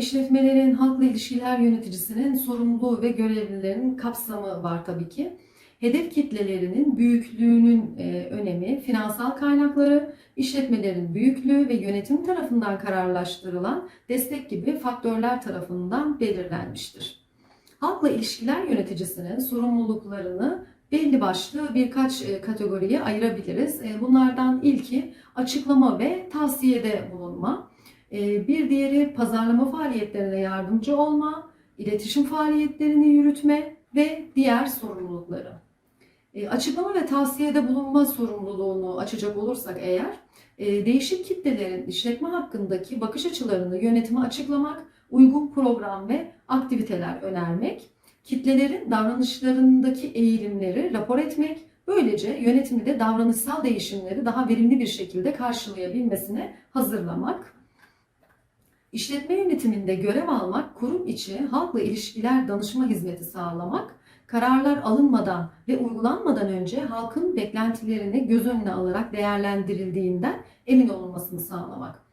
işletmelerin halkla ilişkiler yöneticisinin sorumluluğu ve görevlilerin kapsamı var tabii ki. Hedef kitlelerinin büyüklüğünün e, önemi, finansal kaynakları, işletmelerin büyüklüğü ve yönetim tarafından kararlaştırılan destek gibi faktörler tarafından belirlenmiştir. Halkla ilişkiler yöneticisinin sorumluluklarını belli başlı birkaç e, kategoriye ayırabiliriz. E, Bunlardan ilki açıklama ve tavsiyede bulunma. E, Bir diğeri pazarlama faaliyetlerine yardımcı olma, iletişim faaliyetlerini yürütme ve diğer sorumlulukları. E, Açıklama ve tavsiyede bulunma sorumluluğunu açacak olursak eğer, e, değişik kitlelerin işletme hakkındaki bakış açılarını yönetime açıklamak, uygun program ve aktiviteler önermek, kitlelerin davranışlarındaki eğilimleri rapor etmek, böylece yönetimi de davranışsal değişimleri daha verimli bir şekilde karşılayabilmesine hazırlamak. İşletme yönetiminde görev almak, kurum içi halkla ilişkiler danışma hizmeti sağlamak, kararlar alınmadan ve uygulanmadan önce halkın beklentilerini göz önüne alarak değerlendirildiğinden emin olunmasını sağlamak.